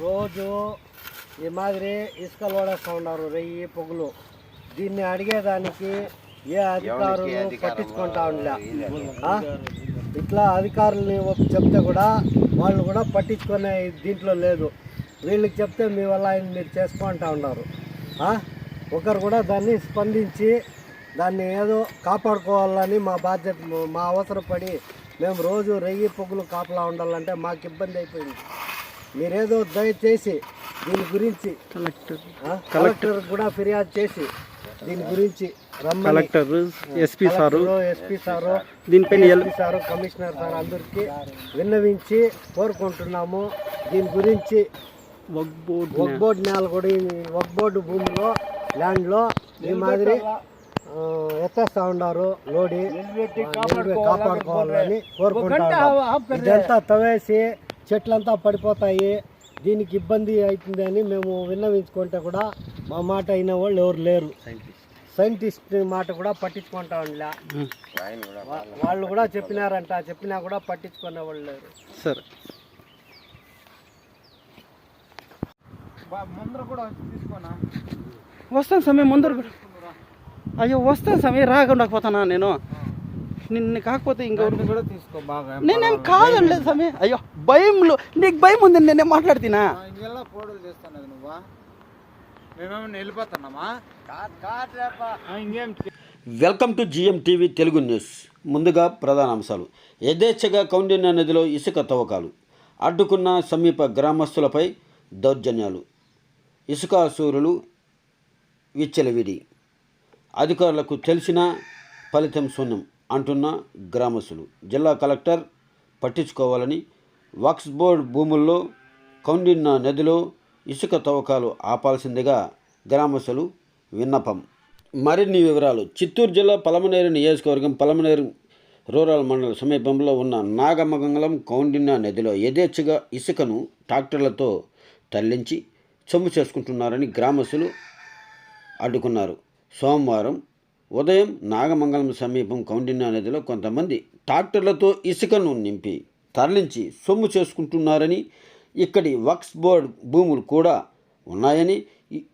రోజు ఈ మాదిరి ఇసుకలు ఓడేస్తూ ఉన్నారు రెయ్యి పొగులు. దీన్ని అడిగేదానికి ఏ అధికారులు పట్టించుకుంటా ఉండలే? ఇట్లా అధికారులని ఒప్పి చెప్తే కూడా వాళ్ళు కూడా పట్టించుకునే దీంట్లో లేదు. వీళ్ళకి చెప్తే మీ వల్ల ఆయన మీరు చేసుకుంటా ఉన్నారు. ఆ? ఒకరు కూడా దాన్ని స్పందించి దాన్ని ఏదో కాపాడుకోవాలని మా బాధ్యత మా అవసరపడి మేము రోజు రెయ్యి పొగులు కాపలా ఉండాలంటే మాకు ఇబ్బంది అయిపోయింది. మీరేదో దయచేసి దీని గురించి కలెక్టర్. కలెక్టర్. కూడా ఫిర్యాదు చేసి దీని గురించి collector SP sir. SP sir దీనిపైన సారు కమిషనర్ సార్ అందరికి విన్నవించి కోరుకుంటున్నాము. దీని గురించి వక్ బోర్డ్ నేల కూడా ఈ వక్ బోర్డు భూమిలో ల్యాండ్లో ఈ మాదిరి ఎత్తేస్తా ఉన్నారు లోడి. కాపాడుకోవాలని కోరుకుంటాము ఇదంతా తవ్వేసి చెట్లంతా పడిపోతాయి దీనికి ఇబ్బంది అవుతుంది అని మేము విన్నవించుకుంటే కూడా మా మాట అయిన వాళ్ళు ఎవరు లేరు. సైంటిస్ట్ మాట కూడా పట్టించుకుంటా ఉండలే. వాళ్ళు కూడా చెప్పినారంట చెప్పినా కూడా పట్టించుకునే వాళ్ళు లేరు. సరే. వస్తాను సమయం ముందర కూడా. అయ్యో వస్తాను సమయం రాకుండా పోతానా నేను? నిన్ను కాకపోతే ఇంకెవరు కూడా తీసుకో బాగా. నేనేం కాదండి సమయం అయ్యో. భయంలో నీకు భయం ఉంది నేనేం మాట్లాడుతున్నా? ఇంకెలా ఫోటోలు చేస్తున్నది నువ్వా? మేమేమన్నా వెళ్ళిపోతున్నామా? ఇంకేం welcome to GM TV Telugu news. ముందుగా ప్రధాన అంశాలు. యథేచ్ఛగా కౌండిన్య నదిలో ఇసుక తవ్వకాలు. అడ్డుకున్న సమీప గ్రామస్తులపై దౌర్జన్యాలు. ఇసుక సూరులు విచ్చలవిడి. అధికారులకు తెలిసిన ఫలితం శూన్యం అంటున్న గ్రామస్తులు. జిల్లా కలెక్టర్ పట్టించుకోవాలని వక్స్ బోర్డ్ భూముల్లో కౌండిన్న నదిలో ఇసుక తవ్వకాలు ఆపాల్సిందిగా గ్రామస్తులు విన్నపం. మరిన్ని వివరాలు. చిత్తూరు జిల్లా పలమనేరు నియోజకవర్గం పలమనేరు రూరల్ మండల సమీపంలో ఉన్న నాగమగంగళం కౌండిన్న నదిలో యథేచ్ఛగా ఇసుకను ట్రాక్టర్లతో తరలించి చొమ్ము చేసుకుంటున్నారని గ్రామస్తులు అడ్డుకున్నారు. సోమవారం ఉదయం నాగమంగళం సమీపం కౌండిన్న నదిలో కొంతమంది ట్రాక్టర్లతో ఇసుకను నింపి తరలించి సొమ్ము చేసుకుంటున్నారని ఇక్కడి వక్స్ బోర్డ్ భూములు కూడా ఉన్నాయని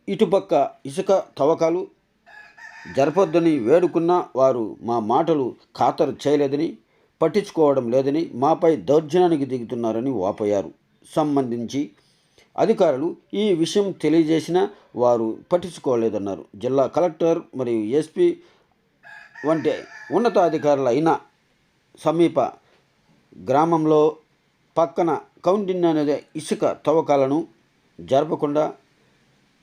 ఇటుపక్క ఇసుక తవ్వకాలు జరపొద్దని వేడుకున్న వారు మా మాటలు ఖాతరు చేయలేదని పట్టించుకోవడం లేదని మాపై దౌర్జన్యానికి దిగుతున్నారని వాపోయారు. సంబంధించి అధికారులు ఈ విషయం తెలియజేసినా వారు పట్టించుకోలేదన్నారు. జిల్లా కలెక్టర్ మరియు ఎస్పీ వంటి ఉన్నతాధికారులైన సమీప గ్రామంలో పక్కన కౌండిన్య నది ఇసుక తవ్వకాలను జరపకుండా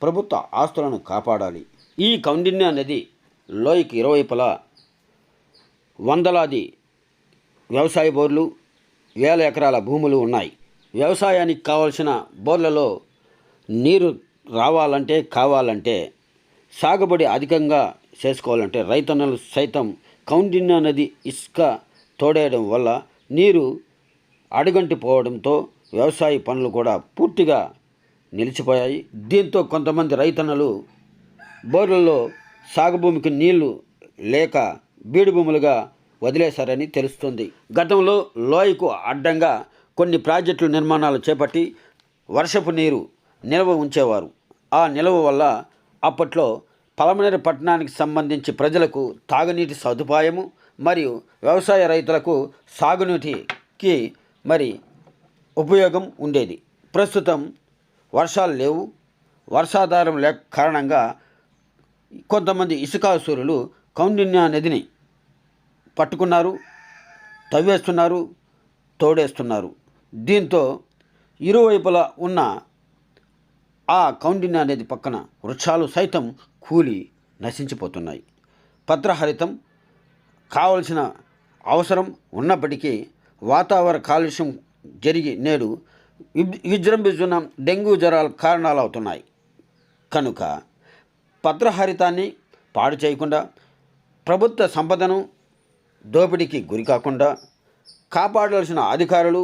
ప్రభుత్వ ఆస్తులను కాపాడాలి. ఈ కౌండిన్య నది లోయకి ఇరువైపులా వందలాది వ్యవసాయ బోర్లు వేల ఎకరాల భూములు ఉన్నాయి. వ్యవసాయానికి కావలసిన బోర్లలో నీరు రావాలంటే కావాలంటే సాగుబడి అధికంగా చేసుకోవాలంటే రైతన్నలు సైతం కౌండిన్య నది ఇసుక తోడేయడం వల్ల నీరు అడుగంటి పోవడంతో వ్యవసాయ పనులు కూడా పూర్తిగా నిలిచిపోయాయి. దీంతో కొంతమంది రైతన్నలు బోర్లలో సాగు భూమికి నీళ్ళు లేక బీడు భూములుగా వదిలేశారని తెలుస్తుంది. గతంలో లోయకు అడ్డంగా కొన్ని ప్రాజెక్టుల నిర్మాణాలు చేపట్టి వర్షపు నీరు నిల్వ ఉంచేవారు. ఆ నిల్వ వల్ల అప్పట్లో పలమనేరు పట్టణానికి సంబంధించి ప్రజలకు తాగునీటి సదుపాయము మరియు వ్యవసాయ రైతులకు సాగునీటికి మరి ఉపయోగం ఉండేది. ప్రస్తుతం వర్షాలు లేవు. వర్షాధారం లేక కారణంగా కొంతమంది ఇసుకాసురులు కౌండిన్య నదిని పట్టుకున్నారు తవ్వేస్తున్నారు తోడేస్తున్నారు. దీంతో ఇరువైపులా ఉన్న ఆ కౌండిన్య నది పక్కన వృక్షాలు సైతం కూలి నశించిపోతున్నాయి. పత్రహరితం కావలసిన అవసరం ఉన్నప్పటికీ వాతావరణ కాలుష్యం జరిగి నేడు విబ్- విజృంభిస్తున్న డెంగ్యూ జ్వరాలు కారణాలు అవుతున్నాయి కనుక పత్రహరితాన్ని పాడు చేయకుండా ప్రభుత్వ సంపదను దోపిడీకి గురి కాకుండా కాపాడాల్సిన అధికారులు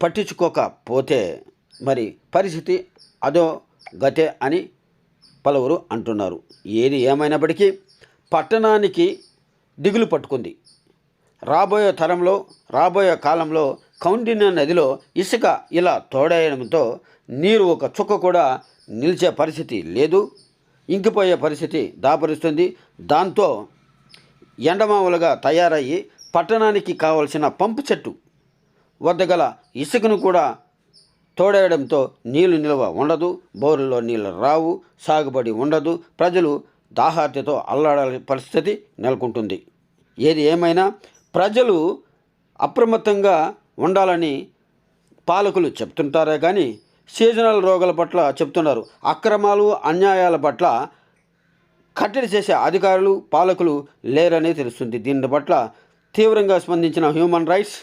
పట్టించుకోకపోతే మరి పరిస్థితి అదో గతే అని పలువురు అంటున్నారు. ఏది ఏమైనప్పటికీ పట్టణానికి దిగులు పట్టుకుంది. రాబోయే తరంలో రాబోయే కాలంలో కౌండిన్య నదిలో ఇసుక ఇలా తోడేయడంతో నీరు ఒక చుక్క కూడా నిలిచే పరిస్థితి లేదు. ఇంకిపోయే పరిస్థితి దాపరుస్తుంది. దాంతో ఎండమావులుగా తయారయ్యి పట్టణానికి కావలసిన పంపు చెట్టు వద్ద గల ఇసుకను కూడా తోడేయడంతో నీళ్ళు నిల్వ ఉండదు బోరులో నీళ్ళు రావు సాగుబడి ఉండదు ప్రజలు దాహార్తితో అల్లాడాలి పరిస్థితి నెలకొంటుంది. ఏది ఏమైనా ప్రజలు అప్రమత్తంగా ఉండాలని పాలకులు చెప్తుంటారే కానీ సీజనల్ రోగాల పట్ల చెప్తున్నారు. అక్రమాలు అన్యాయాల పట్ల కట్టడి చేసే అధికారులు పాలకులు లేరని తెలుస్తుంది. దీని పట్ల తీవ్రంగా స్పందించిన హ్యూమన్ రైట్స్